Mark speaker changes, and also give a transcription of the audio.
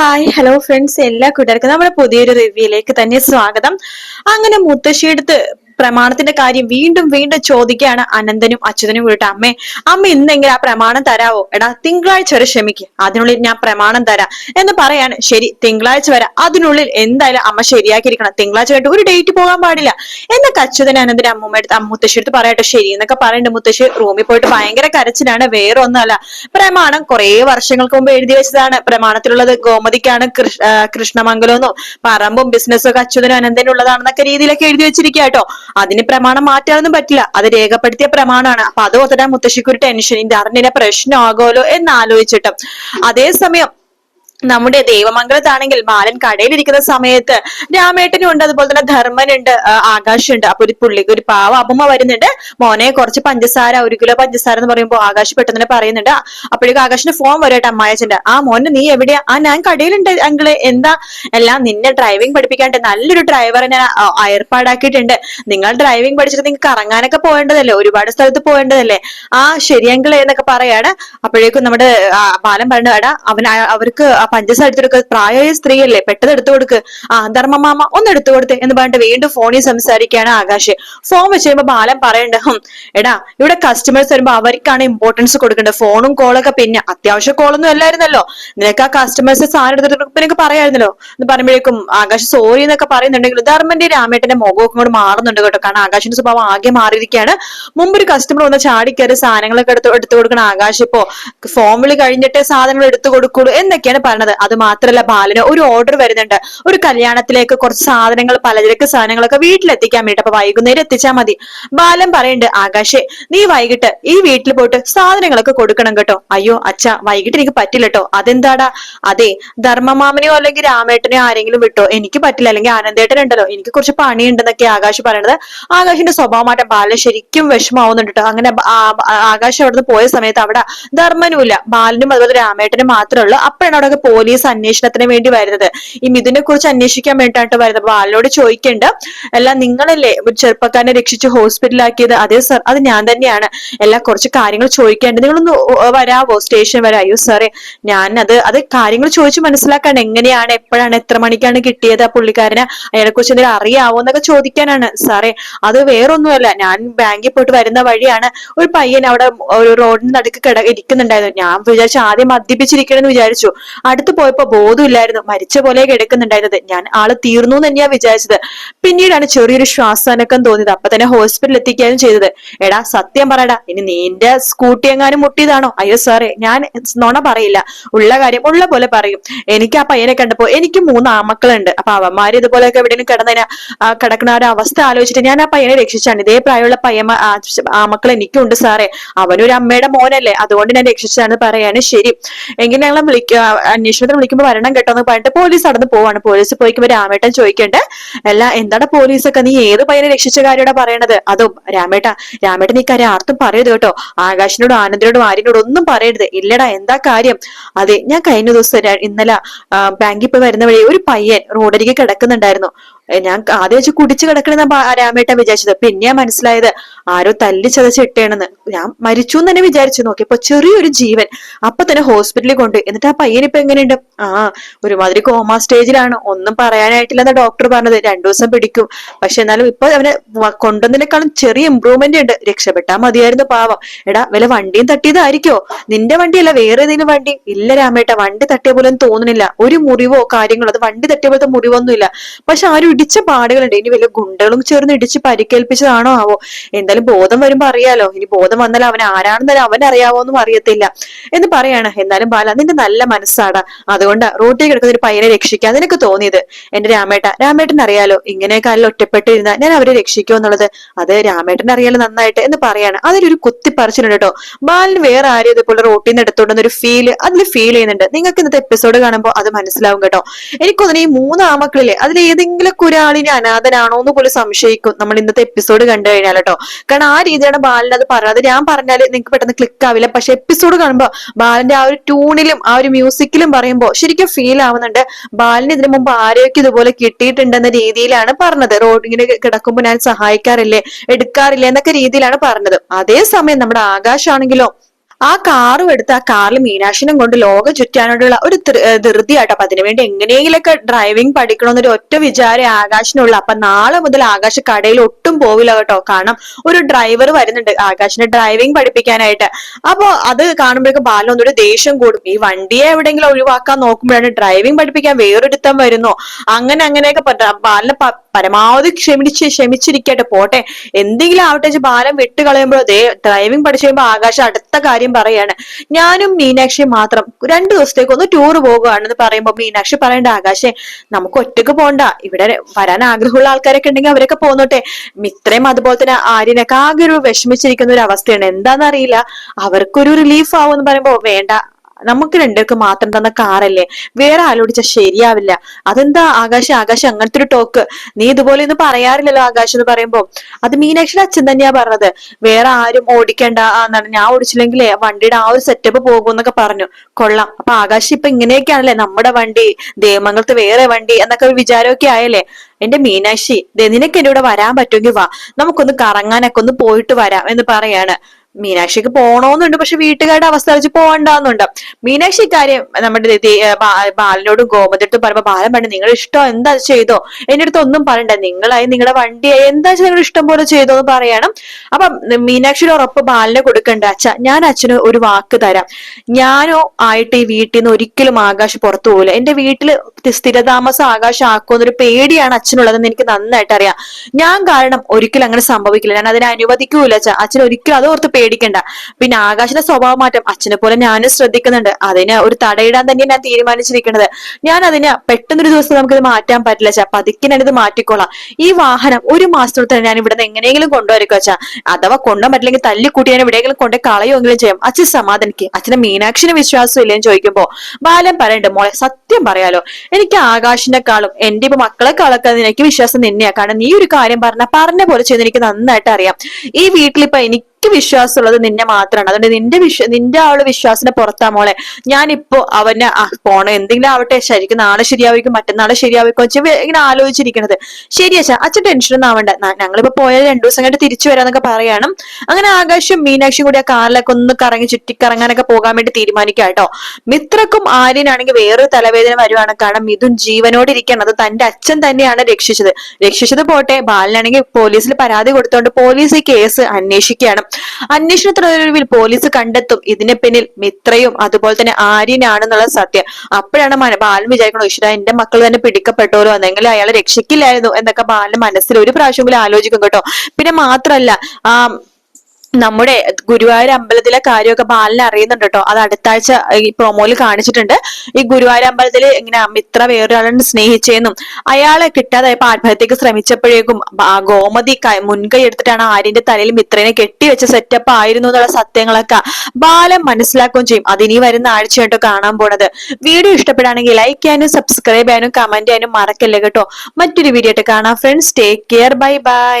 Speaker 1: Hi hello friends എല്ലാ കൂട്ടുകാർക്കും നമ്മുടെ പുതിയൊരു റിവ്യൂയിലേക്ക് തന്നെ സ്വാഗതം. അങ്ങനെ മുത്തശ്ശിയെടുത്ത് പ്രമാണത്തിന്റെ കാര്യം വീണ്ടും വീണ്ടും ചോദിക്കുകയാണ് അനന്തനും അച്യുതനും കൂടിയിട്ട് അമ്മേ അമ്മ ഇന്നെങ്കിലും ആ പ്രമാണം തരാവോ? എടാ തിങ്കളാഴ്ച വരെ ക്ഷമിക്കുക അതിനുള്ളിൽ ഞാൻ പ്രമാണം തരാം. എന്ന് പറയാണ്. ശരി തിങ്കളാഴ്ച വരെ അതിനുള്ളിൽ എന്തായാലും അമ്മ ശരിയാക്കിയിരിക്കണം. തിങ്കളാഴ്ച കഴിഞ്ഞിട്ട് ഒരു ഡേറ്റ് പോകാൻ പാടില്ല. എന്നൊക്കെ അച്യുതൻ അനന്തന്റെ അമ്മൂമ്മയെടുത്ത് മുത്തശ്ശി എടുത്ത് പറയട്ടെ. ശരി എന്നൊക്കെ പറയണ്ട്. മുത്തശ്ശി റൂമിൽ പോയിട്ട് ഭയങ്കര കരച്ചിലാണ്. വേറെ ഒന്നല്ല പ്രമാണം കുറെ വർഷങ്ങൾക്ക് മുമ്പ് എഴുതി വെച്ചതാണ്. പ്രമാണത്തിലുള്ളത് ഗോമതിക്കാണ് കൃഷ്ണമംഗലം എന്നും പറമ്പും ബിസിനസ്സും ഒക്കെ അച്യുതനും അനന്തനും ഉള്ളതാണെന്നൊക്കെ രീതിയിലൊക്കെ എഴുതി വെച്ചിരിക്കുക കേട്ടോ അതിന് പ്രമാണം മാറ്റാനൊന്നും പറ്റില്ല. അത് രേഖപ്പെടുത്തിയ പ്രമാണമാണ്. അപ്പൊ അത് ആ മുത്തശ്ശിക്ക് ഒരു ടെൻഷൻ അറിഞ്ഞില്ല പ്രശ്നമാകുമല്ലോ എന്ന് ആലോചിച്ചിട്ടും. അതേസമയം നമ്മുടെ ദേവമംഗലത്താണെങ്കിൽ ബാലൻ കടയിലിരിക്കുന്ന സമയത്ത് രാമേട്ടനും ഉണ്ട് അതുപോലെ തന്നെ ധർമ്മനുണ്ട് ആകാശുണ്ട്. അപ്പൊ ഒരു പുള്ളിക്ക് ഒരു പാവ അമ്മ വരുന്നുണ്ട്. മോനെ കുറച്ച് പഞ്ചസാര ഒരു കിലോ പഞ്ചസാര എന്ന് പറയുമ്പോൾ ആകാശ് പെട്ടെന്ന് പറയുന്നുണ്ട്. അപ്പോഴേക്കും ആകാശിന്റെ ഫോൺ വരട്ടെ അമ്മായച്ചന്റെ ആ മോനെ നീ എവിടെയാ? ആ ഞാൻ കടയിലുണ്ട് അങ്കിൾ. എന്താ? എല്ലാം നിന്നെ ഡ്രൈവിംഗ് പഠിപ്പിക്കാണ്ട്. നല്ലൊരു ഡ്രൈവറെ ഞാൻ ഏർപ്പാടാക്കിയിട്ടുണ്ട്. നിങ്ങൾ ഡ്രൈവിംഗ് പഠിച്ചിട്ട് നിങ്ങൾക്ക് കറങ്ങാനൊക്കെ പോകേണ്ടതല്ലേ? ഒരുപാട് സ്ഥലത്ത് പോകേണ്ടതല്ലേ? ആ ശരി അങ്കിളെ എന്നൊക്കെ പറയാണ്. അപ്പോഴേക്കും നമ്മുടെ ബാലം ബാലൻ പറഞ്ഞു എടാ അവൻ അവർക്ക് പഞ്ചസാര എടുത്തെടുക്കുക പ്രായമായ സ്ത്രീയല്ലേ? പെട്ടെന്ന് എടുത്തു കൊടുക്ക്. ആ ധർമ്മമാമ ഒന്ന് എടുത്തു കൊടുത്ത് എന്ന് പറഞ്ഞിട്ട് വീണ്ടും ഫോണിൽ സംസാരിക്കുകയാണ് ആകാശ്. ഫോൺ വെച്ച് കഴിയുമ്പോ ബാലൻ പറയണ്ട എടാ ഇവിടെ കസ്റ്റമേഴ്സ് വരുമ്പോൾ അവർക്കാണ് ഇമ്പോർട്ടൻസ് കൊടുക്കേണ്ടത്. ഫോണും കോളൊക്കെ പിന്നെ അത്യാവശ്യ കോളൊന്നും അല്ലായിരുന്നല്ലോ. നിനക്ക് ആ കസ്റ്റമേഴ്സ് സാധനം എടുത്തിട്ട് നിനക്ക് പറയായിരുന്നല്ലോ. എന്ന് പറയുമ്പോഴേക്കും ആകാശ് സോറി എന്നൊക്കെ പറയുന്നുണ്ടെങ്കിലും ധർമ്മന്റെ രാമേട്ടന്റെ മുഖമൊക്കെ കൂടെ മാറുന്നുണ്ട് കേട്ടോ. കാരണം ആകാശിന്റെ സ്വഭാവം ആകെ മാറിയിരിക്കുകയാണ്. മുമ്പ് ഒരു കസ്റ്റമർ വന്ന് കയറി സാധനങ്ങളൊക്കെ എടുത്ത് എടുത്തു കൊടുക്കണ ആകാശ് ഇപ്പോ ഫോമിൽ കഴിഞ്ഞിട്ടേ സാധനങ്ങൾ എടുത്തു കൊടുക്കുള്ളൂ എന്നൊക്കെയാണ് പറഞ്ഞത് അത് മാത്രല്ല ബാലന് ഒരു ഓർഡർ വരുന്നുണ്ട്. ഒരു കല്യാണത്തിലേക്ക് കുറച്ച് സാധനങ്ങൾ പലചരക്ക് സാധനങ്ങളൊക്കെ വീട്ടിലെത്തിക്കാൻ വേണ്ടി അപ്പൊ വൈകുന്നേരം എത്തിച്ചാൽ മതി. ബാലൻ പറയുന്നുണ്ട് ആകാശേ നീ വൈകിട്ട് ഈ വീട്ടിൽ പോയിട്ട് സാധനങ്ങളൊക്കെ കൊടുക്കണം കേട്ടോ. അയ്യോ അച്ഛ വൈകിട്ട് എനിക്ക് പറ്റില്ല കേട്ടോ. അതെന്താടാ? അതെ ധർമ്മമാമനെയോ അല്ലെങ്കിൽ രാമേട്ടനെയോ ആരെങ്കിലും വിട്ടോ. എനിക്ക് പറ്റില്ല. അല്ലെങ്കിൽ ആനന്ദേട്ടൻ ഉണ്ടല്ലോ. എനിക്ക് കുറച്ച് പണിയുണ്ടെന്നൊക്കെ ആകാശ് പറയണത്. ആകാശിന്റെ സ്വഭാവമായിട്ട് ബാലൻ ശരിക്കും വിഷമാവുന്നുണ്ട് കേട്ടോ. അങ്ങനെ ആകാശ് അവിടുന്ന് പോയ സമയത്ത് അവിടെ ധർമ്മനുമില്ല. ബാലനും അതുപോലെ രാമേട്ടനും മാത്രമേ ഉള്ളൂ. അപ്പോഴാണ് അവിടെ പോലീസ് അന്വേഷണത്തിന് വേണ്ടി വരുന്നത്. ഈ മിഥുനെ കുറിച്ച് അന്വേഷിക്കാൻ വേണ്ടിയിട്ടാണ് വരുന്നത്. അപ്പൊ ആളിനോട് ചോദിക്കേണ്ട എല്ലാം നിങ്ങളല്ലേ ഒരു ചെറുപ്പക്കാരനെ രക്ഷിച്ച് ഹോസ്പിറ്റലാക്കിയത് അതെ സർ അത് ഞാൻ തന്നെയാണ്. എല്ലാം കുറച്ച് കാര്യങ്ങൾ ചോദിക്കേണ്ടത് നിങ്ങളൊന്ന് വരാവോ? സ്റ്റേഷൻ വരെ. അയ്യോ സാറേ ഞാൻ അത് അത് കാര്യങ്ങൾ ചോദിച്ച് മനസ്സിലാക്കാൻ എങ്ങനെയാണ് എപ്പോഴാണ് എത്ര മണിക്കാണ് കിട്ടിയത് ആ പുള്ളിക്കാരനെ? അയാളെ കുറിച്ച് എന്തെങ്കിലും അറിയാവോ എന്നൊക്കെ ചോദിക്കാനാണ് സാറേ. അത് വേറൊന്നുമല്ല ഞാൻ ബാങ്കിൽ പോയിട്ട് വരുന്ന വഴിയാണ്. ഒരു പയ്യൻ അവിടെ ഒരു റോഡിന് നടുക്ക് കിട ഇരിക്കുന്നുണ്ടായിരുന്നു. ഞാൻ വിചാരിച്ചു ആദ്യം മദ്യപിച്ചിരിക്കണമെന്ന് വിചാരിച്ചു. അടുത്ത് പോയപ്പോ ബോധമില്ലായിരുന്നു. മരിച്ച പോലെ കിടക്കുന്നുണ്ടായിരുന്നത്. ഞാൻ ആൾ തീർന്നു എന്ന് തന്നെയാ വിചാരിച്ചത്. പിന്നീടാണ് ചെറിയൊരു ശ്വാസനക്കം തോന്നിയത്. അപ്പൊ തന്നെ ഹോസ്പിറ്റലിൽ എത്തിക്കാനും ചെയ്തത്. എടാ സത്യം പറയടാ ഇനി നിന്റെ സ്കൂട്ടി എങ്ങാനും മുട്ടിയതാണോ? അയ്യോ സാറേ ഞാൻ നുണ പറയില്ല. ഉള്ള കാര്യം ഉള്ള പോലെ പറയും. എനിക്ക് ആ പയ്യനെ കണ്ടപ്പോ എനിക്ക് മൂന്ന് ആമക്കളുണ്ട്. അപ്പൊ അവന്മാര് ഇതുപോലെയൊക്കെ എവിടെയും കിടന്നതിന് കിടക്കുന്ന ഒരു അവസ്ഥ ആലോചിച്ചിട്ട് ഞാൻ ആ പയ്യനെ രക്ഷിച്ചാണ്. ഇതേ പ്രായമുള്ള പയ്യ ആമക്കൾ എനിക്കുണ്ട് സാറേ. അവനൊരു അമ്മയുടെ മോനല്ലേ. അതുകൊണ്ട് ഞാൻ രക്ഷിച്ചാണ് പറയാണ് ശരി. എങ്കിൽ വിളിക്ക അന്വേഷണത്തിന് വിളിക്കുമ്പോൾ വരണം കേട്ടോ എന്ന് പറഞ്ഞിട്ട് പോലീസ് നടന്ന് പോവാണ്. പോലീസ് പോയിക്കുമ്പോൾ രാമേട്ടൻ ചോദിക്കണ്ട് അല്ല എന്താണ് പോലീസൊക്കെ? നീ ഏത് പയ്യനെ രക്ഷിച്ച കാര്യമാണ് പറയണത്? അതും രാമേട്ട രാമേട്ടൻ ഈ കാര്യം ആർത്തും പറയരുത് കേട്ടോ. ആകാശിനോടും ആനന്ദിനോടും ആര്യനോടും ഒന്നും പറയരുത്. ഇല്ലടാ എന്താ കാര്യം? അതെ ഞാൻ കഴിഞ്ഞ ദിവസം ഇന്നലെ ബാങ്കിൽ പോയി വരുന്ന വഴി ഒരു പയ്യൻ റോഡരികെ കിടക്കുന്നുണ്ടായിരുന്നു. ഞാൻ ആദ്യം വെച്ച് കിടക്കണെന്ന് രാമേട്ടൻ വിചാരിച്ചത്. പിന്നെയാ മനസ്സിലായത് ആരോ തല്ലി ചതച്ചിട്ടേണെന്ന് ഞാൻ മരിച്ചു എന്ന് തന്നെ വിചാരിച്ചു. നോക്കിയപ്പോ ചെറിയൊരു ജീവൻ. അപ്പൊ തന്നെ ഹോസ്പിറ്റലിൽ കൊണ്ട് എന്നിട്ട് ആ പയ്യൻ ഇപ്പൊ എങ്ങനെയുണ്ട്? ആ ഒരുമാതിരി കോമ സ്റ്റേജിലാണ്. ഒന്നും പറയാനായിട്ടില്ലെന്ന ഡോക്ടർ പറഞ്ഞത്. രണ്ടു ദിവസം പിടിക്കും. പക്ഷെ എന്നാലും ഇപ്പൊ അവനെ കൊണ്ടുവന്നതിനേക്കാളും ചെറിയ ഇമ്പ്രൂവ്മെന്റ് ഉണ്ട്. രക്ഷപ്പെട്ടാ മതിയായിരുന്നു പാവം. എടാ വല്ല വണ്ടിയും തട്ടിയതായിരിക്കോ? നിന്റെ വണ്ടിയല്ല വേറെ ഏതെങ്കിലും വണ്ടി? ഇല്ല രാമേട്ട വണ്ടി തട്ടിയ പോലെ തോന്നുന്നില്ല. ഒരു മുറിവോ കാര്യങ്ങളോ അത് വണ്ടി തട്ടിയ പോലത്തെ മുറിവൊന്നുമില്ല. പക്ഷെ ആ ഒരു ഇടിച്ച പാടുകളുണ്ട്. ഇനി വലിയ ഗുണ്ടകളും ചേർന്ന് ഇടിച്ച് പരിക്കേൽപ്പിച്ചതാണോ ആവോ? എന്തായാലും ബോധം വരുമ്പോ അറിയാലോ. ഇനി ബോധം വന്നാൽ അവൻ ആരാണെന്ന് അവൻ അറിയാവോന്നും അറിയത്തില്ല. എന്ന് പറയാണ്. എന്നാലും ബാല നിന്റെ നല്ല മനസ്സാടാ. അതുകൊണ്ട് റോട്ടിൽ കിടക്കുന്ന ഒരു പയ്യനെ രക്ഷിക്കാൻ നിനക്ക് തോന്നിയത്. എന്റെ രാമേട്ട രാമേട്ടൻ അറിയാലോ ഇങ്ങനെയൊക്കെ അല്ല ഒറ്റപ്പെട്ടിരുന്ന ഞാൻ അവരെ രക്ഷിക്കുമോ എന്നുള്ളത്? അത് രാമേട്ടൻ അറിയാലോ നന്നായിട്ട് എന്ന് പറയാണ്. അതിലൊരു കുത്തിപ്പറിച്ചിട്ടുണ്ട് കേട്ടോ. ബാലിന് വേറെ ആരും ഇതുപോലെ റോട്ടിൽ നിന്ന് എടുത്തോണ്ടുന്ന ഒരു ഫീൽ അതിൽ ഫീൽ ചെയ്യുന്നുണ്ട്. നിങ്ങൾക്ക് ഇന്നത്തെ എപ്പിസോഡ് കാണുമ്പോൾ അത് മനസ്സിലാവും കേട്ടോ. എനിക്കൊന്നും ഈ മൂന്ന് ആമക്കളില്ലേ അതിൽ ഏതെങ്കിലും ഒരാളിനെ അനാഥനാണോ എന്ന് പോലും സംശയിക്കും. നമ്മൾ ഇന്നത്തെ എപ്പിസോഡ് കണ്ടു കഴിഞ്ഞാൽ കേട്ടോ. കാരണം ആ രീതിയാണ് ബാലൻ അത് പറഞ്ഞത്. ഞാൻ പറഞ്ഞാൽ നിങ്ങൾക്ക് പെട്ടെന്ന് ക്ലിക്ക് ആവില്ല. പക്ഷെ എപ്പിസോഡ് കാണുമ്പോൾ ബാലന്റെ ആ ഒരു ട്യൂണിലും ആ ഒരു മ്യൂസിക്കിലും പറയുമ്പോൾ ശരിക്കും ഫീൽ ആവുന്നുണ്ട്. ബാലിന് ഇതിനു മുമ്പ് ആരോഗ്യം ഇതുപോലെ കിട്ടിയിട്ടുണ്ടെന്ന രീതിയിലാണ് പറഞ്ഞത്. റോഡിങ്ങിന് കിടക്കുമ്പോൾ ഞാൻ സഹായിക്കാറില്ലേ? എടുക്കാറില്ലേ? എന്നൊക്കെ രീതിയിലാണ് പറഞ്ഞത്. അതേസമയം നമ്മുടെ ആകാശാണെങ്കിലോ ആ കാറും എടുത്ത് ആ കാറിൽ മീനാക്ഷിനും കൊണ്ട് ലോകം ചുറ്റാനോടുള്ള ഒരു ധൃതിയാട്ടോ. അപ്പൊ അതിനുവേണ്ടി എങ്ങനെയെങ്കിലൊക്കെ ഡ്രൈവിംഗ് പഠിക്കണമെന്നൊരു ഒറ്റ വിചാരം ആകാശിനുള്ള. അപ്പൊ നാളെ മുതൽ ആകാശ് കടയിൽ ഒട്ടും പോവില്ല കേട്ടോ. കാരണം ഒരു ഡ്രൈവർ വരുന്നുണ്ട് ആകാശിനെ ഡ്രൈവിംഗ് പഠിപ്പിക്കാനായിട്ട്. അപ്പൊ അത് കാണുമ്പോഴേക്കും ബാലൻ ഒന്നുകൂടെ ദേഷ്യം കൂടും. ഈ വണ്ടിയെ എവിടെയെങ്കിലും ഒഴിവാക്കാൻ നോക്കുമ്പോഴാണ് ഡ്രൈവിംഗ് പഠിപ്പിക്കാൻ വേറൊരുത്തം വരുന്നോ. അങ്ങനെ അങ്ങനെയൊക്കെ ബാലിനെ പരമാവധി ക്ഷമിച്ച് ക്ഷമിച്ചിരിക്കട്ടെ. പോട്ടെ. എന്തെങ്കിലും ആവട്ടെ ബാലം ബാലൻ വിട്ട് കളയുമ്പോൾ ദേ ഡ്രൈവിംഗ് പഠിച്ചു കഴിയുമ്പോൾ ആകാശം അടുത്ത കാര്യം പറയാണ്. ഞാനും മീനാക്ഷി മാത്രം രണ്ടു ദിവസത്തേക്ക് ഒന്ന് ടൂർ പോകുകയാണെന്ന് പറയുമ്പോൾ മീനാക്ഷി പറയേണ്ട ആകാശേ നമുക്ക് ഒറ്റയ്ക്ക് പോണ്ട. ഇവിടെ വരാൻ ആഗ്രഹമുള്ള ആൾക്കാരൊക്കെ ഉണ്ടെങ്കിൽ അവരൊക്കെ പോന്നോട്ടെ. മിത്രയും അതുപോലെ തന്നെ ആര്യനൊക്കെ ആകെ ഒരു വിഷമിച്ചിരിക്കുന്ന ഒരു അവസ്ഥയാണ്. എന്താണെന്നറിയില്ല അവർക്കൊരു റിലീഫ് ആവും എന്ന് പറയുമ്പോൾ വേണ്ട. നമുക്ക് രണ്ടുപേർക്ക് മാത്രം തന്ന കാറല്ലേ വേറെ ആലോചിച്ചാൽ ശരിയാവില്ല. അതെന്താ ആകാശം? ആകാശം അങ്ങനത്തെ ഒരു ടോക്ക് നീ ഇതുപോലെ ഒന്നും പറയാറില്ലല്ലോ ആകാശം എന്ന് പറയുമ്പോ. അത് മീനാക്ഷിയുടെ അച്ഛൻ തന്നെയാ പറഞ്ഞത്. വേറെ ആരും ഓടിക്കേണ്ട എന്നാണ്. ഞാൻ ഓടിച്ചില്ലെങ്കിലേ വണ്ടിയുടെ ആ ഒരു സെറ്റപ്പ് പോകും എന്നൊക്കെ പറഞ്ഞു. കൊള്ളാം. അപ്പൊ ആകാശം ഇപ്പൊ ഇങ്ങനെയൊക്കെയാണല്ലേ നമ്മുടെ വണ്ടി ദേവമംഗലത്ത് വേറെ വണ്ടി എന്നൊക്കെ ഒരു വിചാരമൊക്കെ ആയല്ലേ? എന്റെ മീനാക്ഷി നിനക്ക് എന്റെ കൂടെ വരാൻ പറ്റുമെങ്കിൽ വാ. നമുക്കൊന്ന് കറങ്ങാനൊക്കെ ഒന്ന് പോയിട്ട് വരാം എന്ന് പറയാണ്. മീനാക്ഷിക്ക് പോണോന്നുണ്ട് പക്ഷെ വീട്ടുകാരുടെ അവസ്ഥ വെച്ച് പോകണ്ടെന്നുണ്ട് മീനാക്ഷി കാര്യം നമ്മുടെ ബാലനോടും ഗോമതിട്ടും പറയുമ്പോ ബാലൻ പറഞ്ഞു നിങ്ങൾ ഇഷ്ടം എന്താ ചെയ്തോ? എന്റെ അടുത്ത് ഒന്നും പറയണ്ട നിങ്ങളായി നിങ്ങളുടെ വണ്ടിയായി എന്താ നിങ്ങൾ ഇഷ്ടം പോലെ ചെയ്തോ എന്ന് പറയണം. അപ്പൊ മീനാക്ഷിയുടെ ഉറപ്പ് ബാലനെ കൊടുക്കണ്ട. അച്ഛ ഞാൻ അച്ഛന് ഒരു വാക്ക് തരാം. ഞാനോ ആയിട്ട് ഈ വീട്ടിൽ നിന്ന് ഒരിക്കലും ആകാശ് പുറത്തു പോകില്ല എന്റെ വീട്ടിൽ സ്ഥിരതാമസം ആകാശം ആക്കുമെന്നൊരു പേടിയാണ് അച്ഛനുള്ളതെന്ന് എനിക്ക് നന്നായിട്ട് അറിയാം. ഞാൻ കാരണം ഒരിക്കലും അങ്ങനെ സംഭവിക്കില്ല. ഞാൻ അതിനെ അനുവദിക്കൂല അച്ഛ. അച്ഛൻ ഒരിക്കലും അതോർത്ത് പേടിക്കണ്ട. പിന്നെ ആകാശിന്റെ സ്വഭാവ മാറ്റം അച്ഛനെ പോലെ ഞാനും ശ്രദ്ധിക്കുന്നുണ്ട്. അതിന് ഒരു തടയിടാൻ തന്നെ ഞാൻ തീരുമാനിച്ചിരിക്കുന്നത്. ഞാൻ അതിന് പെട്ടെന്നൊരു ദിവസം നമുക്കിത് മാറ്റാൻ പറ്റില്ല ചാ പതുക്കെ ഞാനിത് മാറ്റിക്കോളാം. ഈ വാഹനം ഒരു മാസത്തോടെ തന്നെ ഞാൻ ഇവിടെ നിന്ന് എങ്ങനെയെങ്കിലും കൊണ്ടുവരക്കുക അച്ഛാ. അഥവാ കൊണ്ടുപോകാൻ പറ്റില്ലെങ്കിൽ തല്ലിക്കൂട്ടി ഞാൻ എവിടെയെങ്കിലും കൊണ്ട് കളയുമെങ്കിലും ചെയ്യാം. അച്ഛൻ സമാധാനിക്ക്. അച്ഛനെ മീനാക്ഷിന് വിശ്വാസം ഇല്ലെന്ന് ചോദിക്കുമ്പോ ബാലൻ പറയണ്ട് മോളെ സത്യം പറയാലോ. എനിക്ക് ആകാശിനെക്കാളും എന്റെ ഇപ്പൊ മക്കളെക്കാളൊക്കെ എനിക്ക് വിശ്വാസം നിന്നെയാ കാരണം നീ ഒരു കാര്യം പറഞ്ഞ പറഞ്ഞ പോലെ ചെയ്യുന്ന എനിക്ക് നന്നായിട്ട് അറിയാം. ഈ വീട്ടിലിപ്പോ എനിക്ക് വിശ്വാസമുള്ളത് നിന്നെ മാത്രമാണ് അതുകൊണ്ട് നിന്റെ വിശ്വ നിന്റെ ആ ഒരു പുറത്താ മോളെ. ഞാനിപ്പോ അവനെ പോണം. എന്തെങ്കിലും ആവട്ടെ ശരിക്കും നാളെ ശരിയാവിക്കും മറ്റന്നാളെ വെച്ച് ഇങ്ങനെ ആലോചിച്ചിരിക്കണത്. ശരി അച്ഛാ അച്ഛൻ ടെൻഷനൊന്നും ആവണ്ട. ഞങ്ങളിപ്പോ പോയാൽ രണ്ടു ദിവസം കഴിഞ്ഞിട്ട് തിരിച്ചു വരാന്നൊക്കെ പറയണം. അങ്ങനെ ആകാശം മീനാക്ഷിയും കൂടി ആ കാറിലൊക്കെ ഒന്ന് കറങ്ങി ചുറ്റിക്കറങ്ങാനൊക്കെ പോകാൻ വേണ്ടി തീരുമാനിക്കുക കേട്ടോ. മിത്രക്കും ആര്യനാണെങ്കിൽ വേറൊരു തലവേദന വരുവാണ്. കാരണം മിഥുൻ ജീവനോട് ഇരിക്കണം അത് തന്റെ അച്ഛൻ തന്നെയാണ് രക്ഷിച്ചത്. രക്ഷിച്ചത് പോട്ടെ. ബാലനാണെങ്കിൽ പോലീസിൽ പരാതി കൊടുത്തോണ്ട് പോലീസ് ഈ കേസ് അന്വേഷിക്കുകയാണ്. അന്വേഷണത്തിനൊടുവിൽ പോലീസ് കണ്ടെത്തും. ഇതിന് പിന്നിൽ മിത്രയും അതുപോലെ തന്നെ ആര്യനാണെന്നുള്ള സത്യം. അപ്പോഴാണ് ബാലൻ വിചാരിക്കണം ഈശ്വര എന്റെ മക്കൾ തന്നെ പിടിക്കപ്പെട്ടോലോ? എന്നെങ്കിലും അയാളെ രക്ഷിക്കില്ലായിരുന്നു എന്നൊക്കെ ബാലൻ മനസ്സിൽ ഒരു പ്രാവശ്യമെങ്കിലും ആലോചിക്കും കേട്ടോ. പിന്നെ മാത്രല്ല ആ നമ്മുടെ ഗുരുവായൂർ അമ്പലത്തിലെ കാര്യമൊക്കെ ബാലൻ അറിയുന്നുണ്ട് കേട്ടോ. അത് അടുത്താഴ്ച ഈ പ്രൊമോയിൽ കാണിച്ചിട്ടുണ്ട്. ഈ ഗുരുവായൂർ അമ്പലത്തിൽ ഇങ്ങനെ മിത്ര വേറൊരാളെ സ്നേഹിച്ചെന്നും അയാളെ കിട്ടാതായപ്പോ ആത്മഹത്യക്ക് ശ്രമിച്ചപ്പോഴേക്കും ഗോമതി മുൻകൈ എടുത്തിട്ടാണ് ആര്യന്റെ തലയിൽ മിത്രനെ കെട്ടിവെച്ച സെറ്റപ്പ് ആയിരുന്നു എന്നുള്ള സത്യങ്ങളൊക്കെ ബാലൻ മനസ്സിലാക്കുകയും ചെയ്യും. അതിനി വരുന്ന ആഴ്ച കേട്ടോ കാണാൻ പോണത്. വീഡിയോ ഇഷ്ടപ്പെടുകയാണെങ്കിൽ ലൈക്ക് ചെയ്യാനും സബ്സ്ക്രൈബ് ചെയ്യാനും കമന്റ് ചെയ്യാനും മറക്കല്ലേ കേട്ടോ. മറ്റൊരു വീഡിയോ ആയിട്ട് കാണാം. Friends take care bye bye